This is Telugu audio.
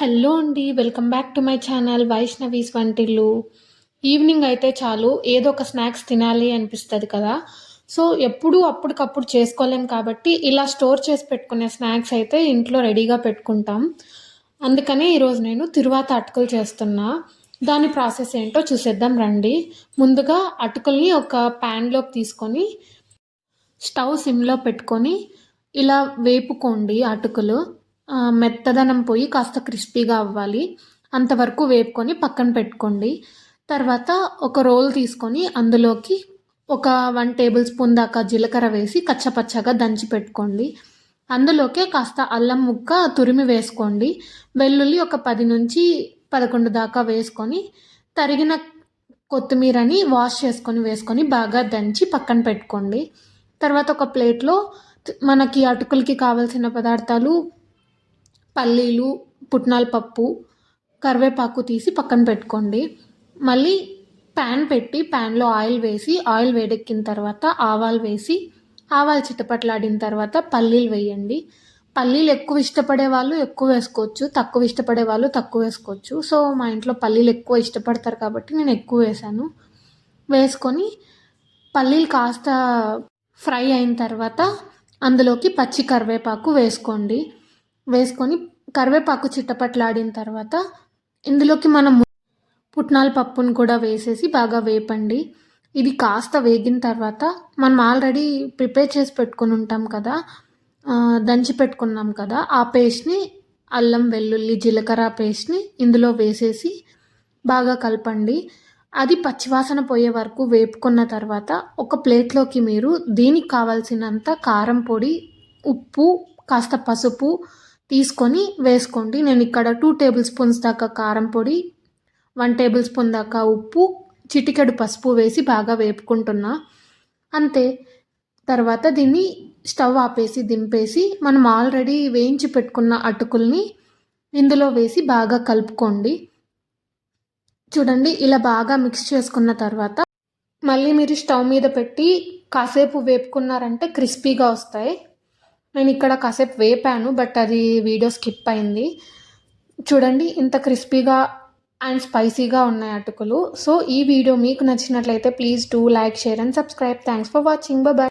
హలో అండి welcome back to my channel Vaishnavi's వంటిల్లు ఈవినింగ్ అయితే చాలు ఏదో ఒక స్నాక్స్ తినాలి అనిపిస్తుంది కదా. సో ఎప్పుడూ అప్పటికప్పుడు చేసుకోలేం కాబట్టి ఇలా స్టోర్ చేసి పెట్టుకునే స్నాక్స్ అయితే ఇంట్లో రెడీగా పెట్టుకుంటాం. అందుకనే ఈరోజు నేను తిరువాత అటుకులు చేస్తున్నా. దాని ప్రాసెస్ ఏంటో చూసేద్దాం రండి. ముందుగా అటుకుల్ని ఒక ప్యాన్లోకి తీసుకొని స్టవ్ సిమ్లో పెట్టుకొని ఇలా వేపుకోండి అటుకులు. మెత్తదనం పోయి కాస్త క్రిస్పీగా అవ్వాలి. అంతవరకు వేపుకొని పక్కన పెట్టుకోండి. తర్వాత ఒక రోల్ తీసుకొని అందులోకి ఒక వన్ టేబుల్ స్పూన్ దాకా జీలకర్ర వేసి కచ్చపచ్చగా దంచి పెట్టుకోండి. అందులోకే కాస్త అల్లం ముక్క తురిమి వేసుకోండి. వెల్లుల్లి ఒక పది నుంచి పదకొండు దాకా వేసుకొని తరిగిన కొత్తిమీరని వాష్ చేసుకొని వేసుకొని బాగా దంచి పక్కన పెట్టుకోండి. తర్వాత ఒక ప్లేట్లో మనకి అటుకులకి కావాల్సిన పదార్థాలు పల్లీలు పుట్నాల పప్పు కరివేపాకు తీసి పక్కన పెట్టుకోండి. మళ్ళీ ప్యాన్ పెట్టి ప్యాన్లో ఆయిల్ వేసి ఆయిల్ వేడెక్కిన తర్వాత ఆవాలు వేసి ఆవాలు చిట్టపట్లాడిన తర్వాత పల్లీలు వేయండి. పల్లీలు ఎక్కువ ఇష్టపడే వాళ్ళు ఎక్కువ వేసుకోవచ్చు తక్కువ ఇష్టపడే వాళ్ళు తక్కువ వేసుకోవచ్చు. సో మా ఇంట్లో పల్లీలు ఎక్కువ ఇష్టపడతారు కాబట్టి నేను ఎక్కువ వేసాను. వేసుకొని పల్లీలు కాస్త ఫ్రై అయిన తర్వాత అందులోకి పచ్చి కరివేపాకు వేసుకోండి. వేసుకొని కరివేపాకు చిట్టపట్లాడిన తర్వాత ఇందులోకి మనం పుట్నాల పప్పును కూడా వేసేసి బాగా వేపండి. ఇది కాస్త వేగిన తర్వాత మనం ఆల్రెడీ ప్రిపేర్ చేసి పెట్టుకుని ఉంటాం కదా దంచి పెట్టుకున్నాం కదా ఆ పేస్ట్ని అల్లం వెల్లుల్లి జీలకర్ర పేస్ట్ని ఇందులో వేసేసి బాగా కలపండి. అది పచ్చివాసన పోయే వరకు వేపుకున్న తర్వాత ఒక ప్లేట్లోకి మీరు దీనికి కావాల్సినంత కారం పొడి ఉప్పు కాస్త పసుపు తీసుకొని వేసుకోండి. నేను ఇక్కడ టూ టేబుల్ స్పూన్స్ దాకా కారం పొడి వన్ టేబుల్ స్పూన్ దాకా ఉప్పు చిటికెడు పసుపు వేసి బాగా వేపుకుంటున్నా. అంతే. తర్వాత దీన్ని స్టవ్ ఆపేసి దింపేసి మనం ఆల్రెడీ వేయించి పెట్టుకున్న అటుకుల్ని ఇందులో వేసి బాగా కలుపుకోండి. చూడండి ఇలా బాగా మిక్స్ చేసుకున్న తర్వాత మళ్ళీ మీరు స్టవ్ మీద పెట్టి కాసేపు వేపుకున్నారంటే క్రిస్పీగా వస్తాయి. నేను ఇక్కడ కాసేపు వేపాను బట్ అది వీడియో స్కిప్ అయింది. చూడండి ఇంత క్రిస్పీగా అండ్ స్పైసీగా ఉన్నాయి అటుకులు. సో ఈ వీడియో మీకు నచ్చినట్లయితే please do like share and subscribe. Thanks for watching. Bye